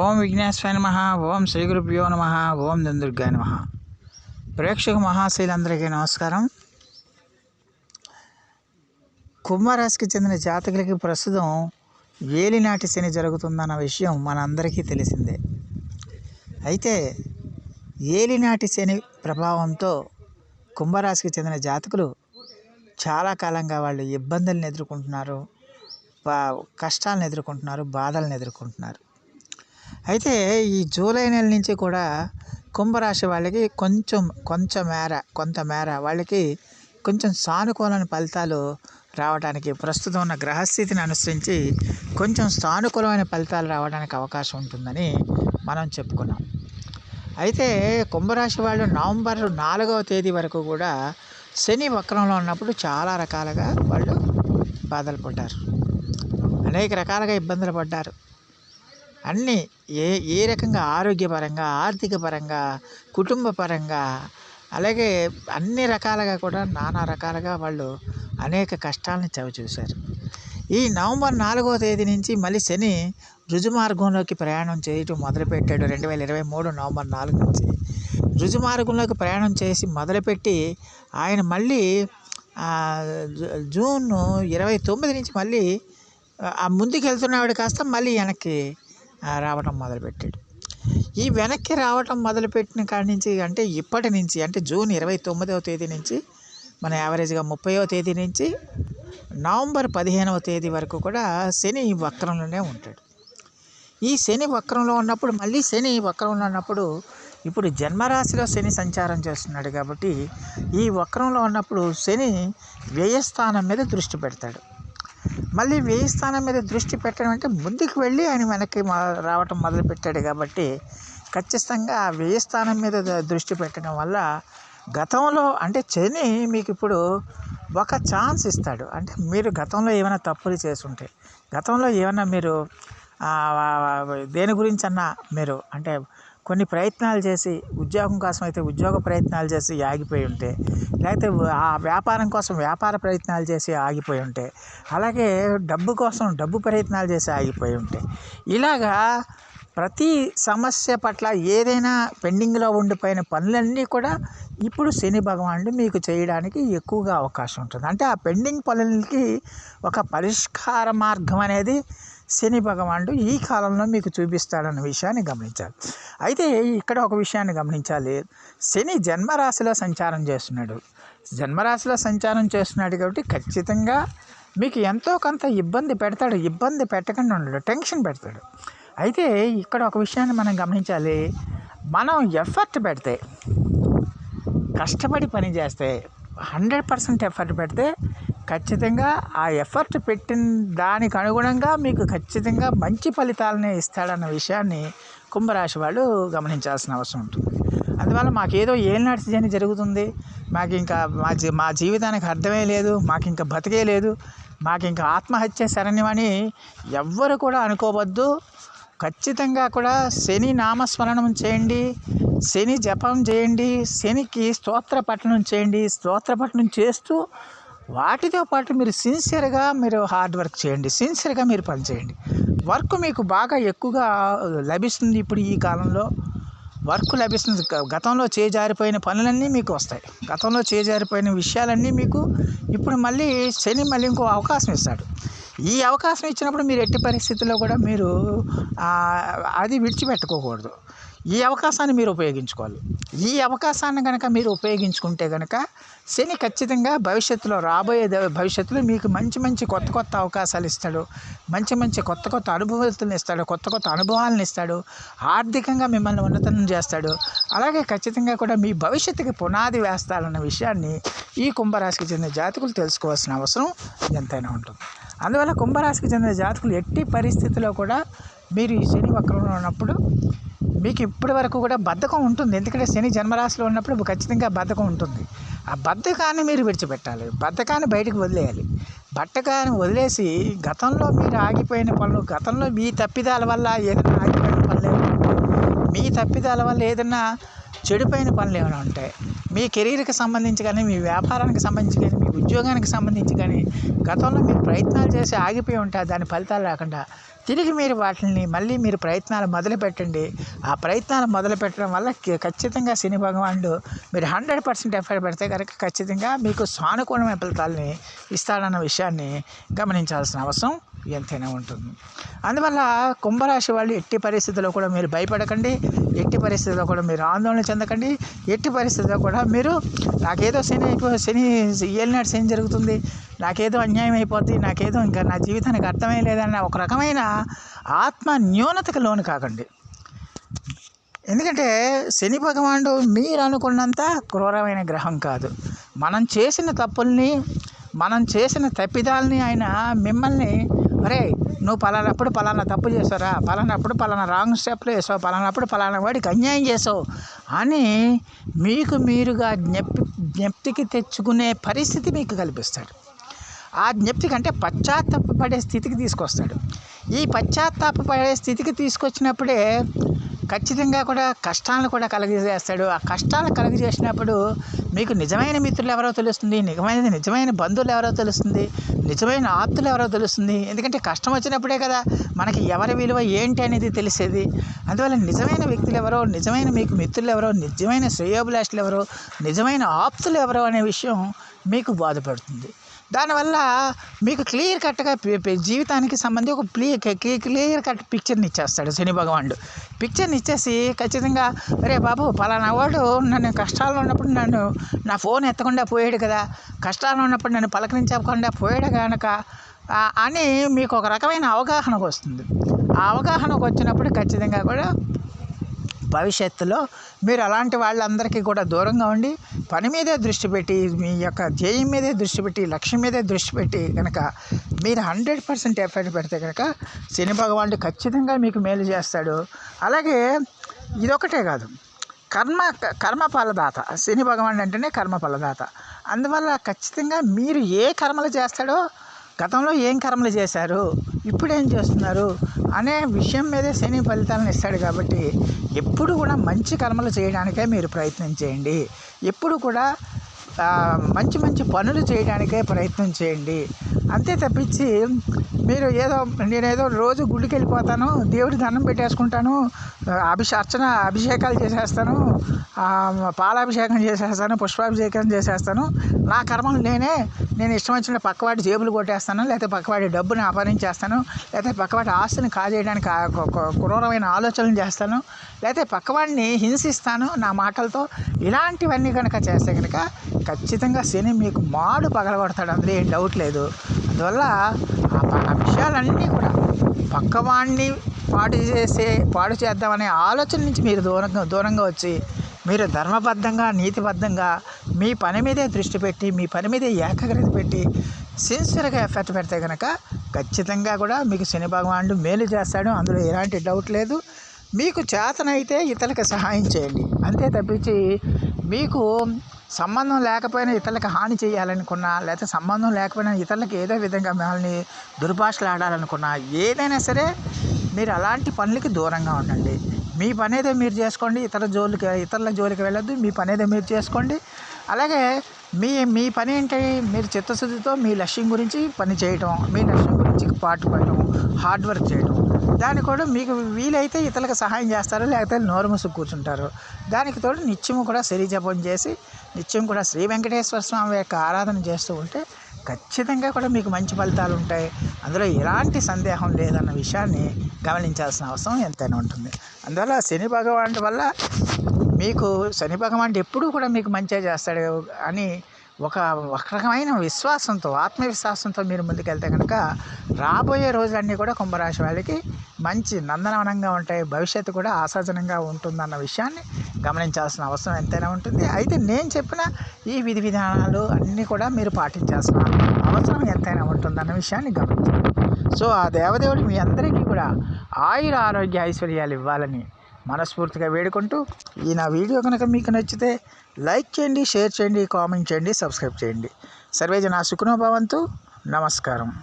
ఓం విఘ్నేశ్వర నమ ఓం శ్రీ గురుభ్యో నమ ఓం దుర్గా నమ. ప్రేక్షక మహాశైలందరికీ నమస్కారం. కుంభరాశికి చెందిన జాతకులకి ప్రస్తుతం ఏలినాటి శని జరుగుతుందన్న విషయం మనందరికీ తెలిసిందే. అయితే ఏలినాటి శని ప్రభావంతో కుంభరాశికి చెందిన జాతకులు చాలా కాలంగా వాళ్ళు ఇబ్బందులను ఎదుర్కొంటున్నారు కష్టాలను ఎదుర్కొంటున్నారు బాధలను ఎదుర్కొంటున్నారు. అయితే ఈ జూలై నెల నుంచి కూడా కుంభరాశి వాళ్ళకి కొంచెం కొంచెం మేర కొంత మేర వాళ్ళకి కొంచెం సానుకూలమైన ఫలితాలు రావడానికి ప్రస్తుతం ఉన్న గ్రహస్థితిని అనుసరించి కొంచెం సానుకూలమైన ఫలితాలు రావడానికి అవకాశం ఉంటుందని మనం చెప్పుకున్నాం. అయితే కుంభరాశి వాళ్ళు నవంబర్ నాలుగవ తేదీ వరకు కూడా శని వక్రంలో ఉన్నప్పుడు చాలా రకాలుగా వాళ్ళు బాధలు పడ్డారు. అనేక రకాలుగా ఇబ్బందులు పడ్డారు. అన్నీ ఏ ఏ రకంగా ఆరోగ్యపరంగా ఆర్థిక పరంగా కుటుంబ పరంగా అలాగే అన్ని రకాలుగా కూడా నానా రకాలుగా వాళ్ళు అనేక కష్టాలని చవిచూశారు. ఈ నవంబర్ నాలుగవ తేదీ నుంచి మళ్ళీ శని రుజుమార్గంలోకి ప్రయాణం చేయటం మొదలుపెట్టాడు రెండు వేల ఇరవై మూడు నవంబర్ నాలుగు నుంచి. రుజుమార్గంలోకి ప్రయాణం చేసి మొదలుపెట్టి ఆయన మళ్ళీ జూన్ ఇరవై తొమ్మిది నుంచి మళ్ళీ ఆ ముందుకు వెళ్తున్నవాడు కాస్త మళ్ళీ వెనక్కి రావటం మొదలుపెట్టాడు. ఈ వెనక్కి రావటం మొదలుపెట్టిన కాడి నుంచి అంటే ఇప్పటి నుంచి అంటే జూన్ ఇరవై తొమ్మిదవ తేదీ నుంచి మన యావరేజ్గా ముప్పైవ తేదీ నుంచి నవంబర్ పదిహేనవ తేదీ వరకు కూడా శని వక్రంలోనే ఉంటాడు. ఈ శని వక్రంలో ఉన్నప్పుడు మళ్ళీ శని వక్రంలో ఉన్నప్పుడు ఇప్పుడు జన్మరాశిలో శని సంచారం చేస్తున్నాడు కాబట్టి ఈ వక్రంలో ఉన్నప్పుడు శని వ్యయస్థానం మీద దృష్టి పెడతాడు. మళ్ళీ వ్యయ స్థానం మీద దృష్టి పెట్టడం అంటే ముందుకు వెళ్ళి ఆయన వెనక్కి రావటం మొదలుపెట్టాడు కాబట్టి ఖచ్చితంగా ఆ వ్యయ స్థానం మీద దృష్టి పెట్టడం వల్ల గతంలో అంటే శని మీకు ఇప్పుడు ఒక ఛాన్స్ ఇస్తాడు. అంటే మీరు గతంలో ఏమైనా తప్పులు చేసుంటే గతంలో ఏమైనా మీరు దేని గురించి అన్నా మీరు అంటే కొన్ని ప్రయత్నాలు చేసి ఉద్యోగం కోసం అయితే ఉద్యోగ ప్రయత్నాలు చేసి ఆగిపోయి ఉంటే లేకపోతే ఆ వ్యాపారం కోసం వ్యాపార ప్రయత్నాలు చేసి ఆగిపోయి ఉంటే అలాగే డబ్బు కోసం డబ్బు ప్రయత్నాలు చేసి ఆగిపోయి ఉంటే ఇలాగా ప్రతి సమస్య పట్ల ఏదైనా పెండింగ్లో ఉండిపోయిన పనులన్నీ కూడా ఇప్పుడు శని భగవానుడు మీకు చేయడానికి ఎక్కువగా అవకాశం ఉంటుంది. అంటే ఆ పెండింగ్ పనులకి ఒక పరిష్కార మార్గం అనేది శని భగవానుడు ఈ కాలంలో మీకు చూపిస్తాడన్న విషయాన్ని గమనించాలి. అయితే ఇక్కడ ఒక విషయాన్ని గమనించాలి. శని జన్మరాశిలో సంచారం చేస్తున్నాడు. జన్మరాశిలో సంచారం చేస్తున్నాడు కాబట్టి ఖచ్చితంగా మీకు ఎంతో కొంత ఇబ్బంది పెడతాడు. ఇబ్బంది పెట్టకుండా ఉండడు. టెన్షన్ పెడతాడు. అయితే ఇక్కడ ఒక విషయాన్ని మనం గమనించాలి. మనం ఎఫర్ట్ పెడితే కష్టపడి పని చేస్తే హండ్రెడ్ పర్సెంట్ ఎఫర్ట్ పెడితే ఖచ్చితంగా ఆ ఎఫర్ట్ పెట్టిన దానికి అనుగుణంగా మీకు ఖచ్చితంగా మంచి ఫలితాలనే ఇస్తాడన్న విషయాన్ని కుంభరాశి వాళ్ళు గమనించాల్సిన అవసరం ఉంటుంది. అందువల్ల మాకేదో ఏలినాటి సీజన్ జరుగుతుంది. మాకు ఇంకా మా జీ మా జీవితానికి అర్థమే లేదు మాకు ఇంకా బతికే లేదు మాకు ఇంకా ఆత్మహత్య శరణ్యమని ఎవ్వరు కూడా అనుకోవద్దు. ఖచ్చితంగా కూడా శని నామస్మరణం చేయండి శని జపం చేయండి శనికి స్తోత్ర పఠనం చేయండి స్తోత్ర పఠనం చేస్తూ వాటితో పాటు మీరు సిన్సియర్గా మీరు హార్డ్ వర్క్ చేయండి సిన్సియర్గా మీరు పని చేయండి. వర్క్ మీకు బాగా ఎక్కువగా లభిస్తుంది ఇప్పుడు ఈ కాలంలో. వర్క్ లభిస్తుంది. గతంలో చేజారిపోయిన పనులన్నీ మీకు వస్తాయి. గతంలో చేజారిపోయిన విషయాలన్నీ మీకు ఇప్పుడు మళ్ళీ శని మళ్ళీ ఇంకో అవకాశం ఇస్తాడు. ఈ అవకాశం ఇచ్చినప్పుడు మీరు ఎట్టి పరిస్థితుల్లో కూడా మీరు అది విడిచిపెట్టుకోకూడదు. ఈ అవకాశాన్ని మీరు ఉపయోగించుకోవాలి. ఈ అవకాశాన్ని కనుక మీరు ఉపయోగించుకుంటే కనుక శని ఖచ్చితంగా భవిష్యత్తులో రాబోయే భవిష్యత్తులో మీకు మంచి మంచి కొత్త కొత్త అవకాశాలు ఇస్తాడు. మంచి మంచి కొత్త కొత్త అనుభూతులను ఇస్తాడు. కొత్త కొత్త అనుభవాలను ఇస్తాడు. ఆర్థికంగా మిమ్మల్ని ఉన్నతం చేస్తాడు. అలాగే ఖచ్చితంగా కూడా మీ భవిష్యత్తుకి పునాది వేస్తాడన్న విషయాన్ని ఈ కుంభరాశికి చెందిన జాతకులు తెలుసుకోవాల్సిన అవసరం ఎంతైనా ఉంటుంది. అందువల్ల కుంభరాశికి చెందిన జాతకులు ఎట్టి పరిస్థితిలో కూడా మీరు ఈ శని వక్రంలో ఉన్నప్పుడు మీకు ఇప్పటి వరకు కూడా బద్ధకం ఉంటుంది. ఎందుకంటే శని జన్మరాశిలో ఉన్నప్పుడు ఖచ్చితంగా బద్ధకం ఉంటుంది. ఆ బద్ధకాన్ని మీరు విడిచిపెట్టాలి. బద్ధకాన్ని బయటకు వదిలేయాలి. బట్టకాన్ని వదిలేసి గతంలో మీరు ఆగిపోయిన పనులు గతంలో మీ తప్పిదాల వల్ల ఏదైనా ఆగిపోయిన పనులు ఏమైనా మీ తప్పిదాల వల్ల ఏదైనా చెడిపోయిన పనులు ఏమైనా ఉంటాయి మీ కెరీర్కి సంబంధించి కానీ మీ వ్యాపారానికి సంబంధించి కానీ మీ ఉద్యోగానికి సంబంధించి కానీ గతంలో మీరు ప్రయత్నాలు చేసి ఆగిపోయి ఉంటే దాని ఫలితాలు రాకుండా తిరిగి మీరు వాటిని మళ్ళీ మీరు ప్రయత్నాలు మొదలు పెట్టండి ఆ ప్రయత్నాలు మొదలు పెట్టడం వల్ల ఖచ్చితంగా శని భగవానుడు మీరు హండ్రెడ్ పర్సెంట్ ఎఫర్ట్ పెడితే కనుక ఖచ్చితంగా మీకు సానుకూలమైన ఫలితాలని ఇస్తాడన్న విషయాన్ని గమనించాల్సిన అవసరం. ఎంతైనా ఉంటుంది. అందువల్ల కుంభరాశి వాళ్ళు ఎట్టి పరిస్థితుల్లో కూడా మీరు భయపడకండి. ఎట్టి పరిస్థితుల్లో కూడా మీరు ఆందోళన చెందకండి. ఎట్టి పరిస్థితుల్లో కూడా మీరు నాకేదో శని శని ఏలినాడు శని జరుగుతుంది. నాకేదో అన్యాయం అయిపోద్ది. నాకేదో ఇంకా నా జీవితానికి అర్థమే లేదన్న ఒక రకమైన ఆత్మ న్యూనతకు లోను కాకండి. ఎందుకంటే శని భగవానుడు మీరు అనుకున్నంత క్రూరమైన గ్రహం కాదు. మనం చేసిన తప్పుల్ని మనం చేసిన తప్పిదాలని ఆయన మిమ్మల్ని అరే నువ్వు పలానప్పుడు పలానా తప్పు చేసారా పలానప్పుడు పలానా రాంగ్ స్టెప్లు వేసావు. పలానప్పుడు పలానా వాడికి అన్యాయం చేసావు అని మీకు మీరుగా జ్ఞప్తి జ్ఞప్తికి తెచ్చుకునే పరిస్థితి మీకు కల్పిస్తాడు. ఆ జ్ఞప్తి కంటే పశ్చాత్తాప పశ్చాత్తాపడే స్థితికి తీసుకొస్తాడు. ఈ పశ్చాత్తాపడే స్థితికి తీసుకొచ్చినప్పుడే ఖచ్చితంగా కూడా కష్టాలను కూడా కలగజేస్తాడు ఆ కష్టాలు కలగజేసినప్పుడు మీకు నిజమైన మిత్రులు ఎవరో తెలుస్తుంది నిజమైన నిజమైన బంధువులు ఎవరో తెలుస్తుంది నిజమైన ఆప్తులు ఎవరో తెలుస్తుంది. ఎందుకంటే కష్టం వచ్చినప్పుడే కదా మనకి ఎవరి విలువ ఏంటి అనేది తెలిసేది. అందువల్ల నిజమైన వ్యక్తులు ఎవరో నిజమైన మీకు మిత్రులు ఎవరో నిజమైన శ్రేయోభిలాషులు ఎవరో నిజమైన ఆప్తులు ఎవరో అనే విషయం మీకు బాధపడుతుంది. దానివల్ల మీకు క్లియర్ కట్గా జీవితానికి సంబంధించి ఒక ప్లీ క్లియర్ కట్ పిక్చర్ని ఇచ్చేస్తాడు శని భగవానుడు. పిక్చర్ని ఇచ్చేసి ఖచ్చితంగా అరే బాబు పలానా వాడు నన్ను కష్టాల్లో ఉన్నప్పుడు నన్ను నా ఫోన్ ఎత్తకుండా పోయాడు కదా. కష్టాల్లో ఉన్నప్పుడు నన్ను పలకరించకుండా పోయాడు కనుక అని మీకు ఒక రకమైన అవగాహనకు వస్తుంది ఆ అవగాహనకు వచ్చినప్పుడు ఖచ్చితంగా కూడా భవిష్యత్తులో మీరు అలాంటి వాళ్ళందరికీ కూడా దూరంగా ఉండి పని మీదే దృష్టి పెట్టి మీ యొక్క ధ్యేయం మీదే దృష్టి పెట్టి లక్ష్యం మీదే దృష్టి పెట్టి కనుక మీరు హండ్రెడ్ పర్సెంట్ ఎఫర్ట్ పెడితే కనుక శని భగవానుడు ఖచ్చితంగా మీకు మేలు చేస్తాడు. అలాగే ఇదొకటే కాదు. కర్మ కర్మ ఫలదాత. శని భగవానుడు అంటేనే కర్మ ఫలదాత. అందువల్ల ఖచ్చితంగా మీరు ఏ కర్మలు చేస్తాడో గతంలో ఏం కర్మలు చేశారు? ఇప్పుడు ఏం చేస్తున్నారు? అనే విషయం మీదే శని ఫలితాలను ఇస్తాడు కాబట్టి ఎప్పుడు కూడా మంచి కర్మలు చేయడానికే మీరు ప్రయత్నం చేయండి. ఎప్పుడు కూడా మంచి మంచి పనులు చేయడానికే ప్రయత్నం చేయండి. అంతే తప్పించి మీరు ఏదో నేనేదో రోజు గుడికి వెళ్ళిపోతాను దేవుడి దండం పెట్టేసుకుంటాను అభిష అభిషే అర్చన అభిషేకాలు చేసేస్తాను పాలాభిషేకం చేసేస్తాను పుష్పాభిషేకం చేసేస్తాను. నా కర్మలు నేనే నేను ఇష్టం వచ్చిన పక్కవాడి జేబులు కొట్టేస్తాను లేకపోతే పక్కవాడి డబ్బుని అపహరించేస్తాను లేకపోతే పక్కవాడి ఆస్తిని కాజేయడానికి క్రూరమైన ఆలోచనలు చేస్తాను లేకపోతే పక్కవాడిని హింసిస్తాను నా మాటలతో. ఇలాంటివన్నీ కనుక చేస్తే కనుక ఖచ్చితంగా శని మీకు మాడు పగలగొడతాడు అందులో ఏం డౌట్ లేదు. అందువల్ల ఆ ప- ఆ విషయాలన్నీ కూడా పక్కవాడిని పాడు చేసే పాడు చేద్దామనే ఆలోచన నుంచి మీరు దూరంగా దూరంగా వచ్చి మీరు ధర్మబద్ధంగా నీతిబద్ధంగా మీ పని మీదే దృష్టి పెట్టి మీ పని మీదే ఏకాగ్రత పెట్టి సిన్సియర్గా ఎఫర్ట్ పెడితే కనుక ఖచ్చితంగా కూడా మీకు శని భగవానుడు మేలు చేస్తాడు. అందులో ఎలాంటి డౌట్ లేదు. మీకు చేతనైతే ఇతరులకు సహాయం చేయండి. అంతే తప్పించి మీకు సంబంధం లేకపోయినా ఇతరులకు హాని చేయాలనుకున్నా లేకపోతే సంబంధం లేకపోయినా ఇతరులకు ఏదో విధంగా మిమ్మల్ని దుర్భాషలు ఆడాలనుకున్నా ఏదైనా సరే మీరు అలాంటి పనులకి దూరంగా ఉండండి. మీ పనేదో మీరు చేసుకోండి. ఇతర జోలికి ఇతరుల జోలికి వెళ్ళొద్దు. మీ పనేదో మీరు చేసుకోండి. అలాగే మీ మీ పని ఏంటి? మీరు చిత్తశుద్ధితో మీ లక్ష్యం గురించి పని చేయటం మీ లక్ష్యం గురించి పాటు పడటం హార్డ్ వర్క్ చేయడం దానికి కూడా మీకు వీలైతే ఇతరులకు సహాయం చేస్తారు లేకపోతే నోరు కూర్చుంటారు. దానికి తోడు నిత్యము కూడా శరీర జపం చేసి నిత్యం కూడా శ్రీ వెంకటేశ్వర స్వామి యొక్క ఆరాధన చేస్తూ ఉంటే ఖచ్చితంగా కూడా మీకు మంచి ఫలితాలు ఉంటాయి. అందులో ఎలాంటి సందేహం లేదన్న విషయాన్ని గమనించాల్సిన అవసరం ఎంతైనా ఉంటుంది. అందువల్ల శని భగవానుడి వల్ల మీకు శని భగవానుడు ఎప్పుడూ కూడా మీకు మంచిగా చేస్తాడు అని ఒక ఒక రకమైన విశ్వాసంతో ఆత్మవిశ్వాసంతో మీరు ముందుకెళ్తే కనుక రాబోయే రోజులన్నీ కూడా కుంభరాశి వాళ్ళకి మంచి నందనవనంగా ఉంటాయి. భవిష్యత్తు కూడా ఆశాజనంగా ఉంటుందన్న విషయాన్ని గమనించాల్సిన అవసరం ఎంతైనా ఉంటుంది. అయితే నేను చెప్పిన ఈ విధి విధానాలు అన్నీ కూడా మీరు పాటించాల్సిన అవసరం ఎంతైనా ఉంటుందన్న విషయాన్ని గమనించాలి సో ఆ దేవదేవుడు మీ అందరికీ కూడా ఆయుర ఆరోగ్య ఐశ్వర్యాలు ఇవ్వాలని మనస్ఫూర్తిగా వేడుకుంటూ ఈ నా వీడియో కనుక మీకు నచ్చితే లైక్ చేయండి షేర్ చేయండి కామెంట్ చేయండి సబ్స్క్రైబ్ చేయండి. సర్వేజన సుఖనోభవంతు నమస్కారం.